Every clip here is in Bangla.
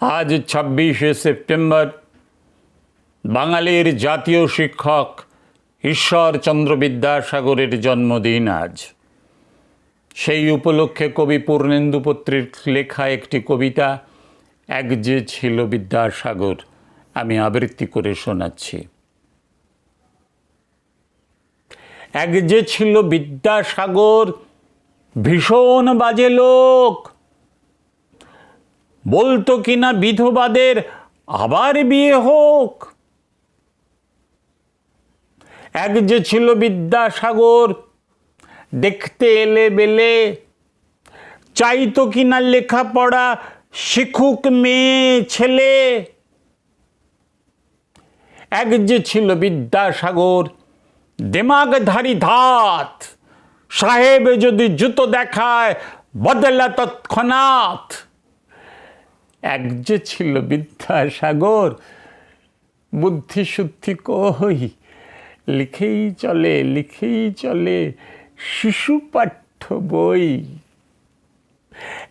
আজ ছাব্বিশে সেপ্টেম্বর, বাঙালির জাতীয় শিক্ষক ঈশ্বরচন্দ্র বিদ্যাসাগরের জন্মদিন আজ। সেই উপলক্ষে কবি পূর্ণেন্দুপত্রীর লেখা একটি কবিতা, এক যে ছিল বিদ্যাসাগর আমি আবৃত্তি করে শোনাচ্ছি। এক যে ছিল বিদ্যাসাগর, ভীষণ বাজে লোক বলতো কিনা বিধবাদের, আবার বিয়ে হোক। এক যে ছিল বিদ্যাসাগর, দেখতে এলে বেলে, চাইতো কিনা লেখাপড়া শিখুক মেয়ে, ছেলে। এক যে ছিল বিদ্যাসাগর দিমাগধারী ধাত, সাহেব যদি জুতো দেখায় বদলা তৎক্ষণাৎ। এক যে ছিল বিদ্যাসাগর বুদ্ধি শুদ্ধি কই? লিখেই চলে লিখেই চলে, শিশু পাঠ্য বই।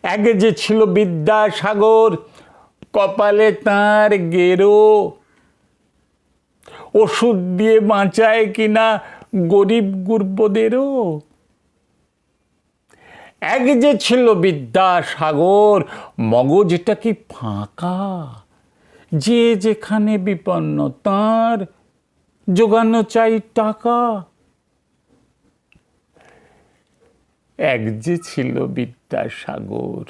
এক যে ছিল বিদ্যাসাগর, কপালে তার গেরো। ওষুধ দিয়ে বাঁচায় কিনা গরিব গুর্বদেরও? এক যে ছিল বিদ্যাসাগর, মগজটা কি ফাঁকা? যে যেখানে বিপন্ন তার, জোগানো চাই টাকা। এক যে ছিল বিদ্যাসাগর